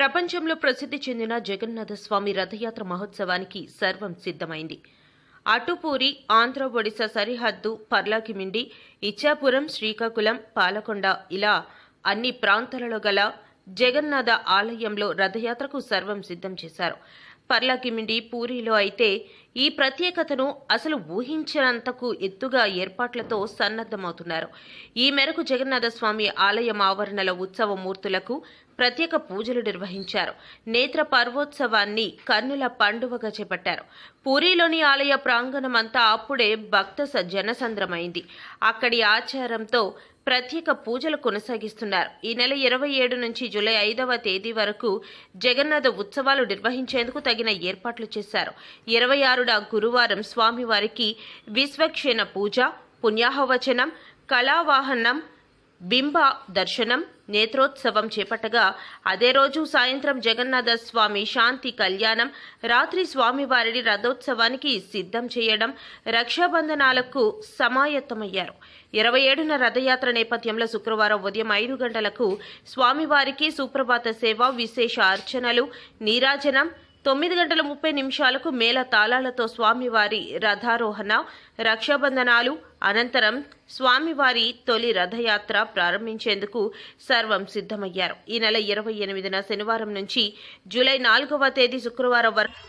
ప్రపంచంలో ప్రసిద్ధి చెందిన జగన్నాథ స్వామి రథయాత్ర మహోత్సవానికి సర్వం సిద్ధమైంది. అటుపూరి ఆంధ్ర ఒడిశా సరిహద్దు పర్లాకిమిండి ఇచ్చాపురం శ్రీకాకుళం పాలకొండ ఇలా అన్ని ప్రాంతాలలో గల జగన్నాథ ఆలయంలో రథయాత్రకు సర్వం సిద్ధం చేశారు. పర్లాకిమిండి పూరిలో అయితే ఈ ప్రత్యేకతను అసలు ఊహించినంతకు ఎత్తుగా ఏర్పాట్లతో సన్నద్ధమవుతున్నారు. ఈ మేరకు జగన్నాథస్వామి ఆలయం ఆవరణల ఉత్సవ మూర్తులకు ప్రత్యేక పూజలు నిర్వహించారు. నేత్ర పర్వోత్సవాన్ని కన్నుల పండువగా చేపట్టారు. పూరిలోని ఆలయ ప్రాంగణం అంతా అప్పుడే భక్త స- జనసంద్రమైంది. అక్కడి ఆచారంతో ప్రత్యేక పూజలు కొనసాగిస్తున్నారు. ఈ నెల ఇరవై ఏడు నుంచి జూలై ఐదవ తేదీ వరకు జగన్నాథ ఉత్సవాలు నిర్వహించేందుకు తగిన ఏర్పాట్లు చేశారు. ఇరవై ఆరున గురువారం స్వామివారికి విశ్వక్షేణ పూజ పుణ్యాహవచనం కళావాహనం బింబ దర్శనం నేత్రోత్సవం చేపట్టగా అదే రోజు సాయంత్రం జగన్నాథ స్వామి శాంతి కళ్యాణం రాత్రి స్వామివారిని రథోత్సవానికి సిద్ధం చేయడం రక్షాబంధనాలకు సమాయత్తమయ్యారు. ఇరవై ఏడున రథయాత్ర నేపథ్యంలో శుక్రవారం ఉదయం ఐదు గంటలకు స్వామివారికి సుప్రభాత సేవ విశేష అర్చనలు నీరాజనం తొమ్మిది గంటల ముప్పై నిమిషాలకు మేళ తాళాలతో స్వామివారి రథారోహణ రక్షాబంధనాలు అనంతరం స్వామివారి తొలి రథయాత్ర ప్రారంభించేందుకు సర్వం సిద్ధమయ్యారు. ఈ నెల ఇరవై ఎనిమిదిన శనివారం నుంచి జూలై నాలుగవ తేదీ శుక్రవారం వరకు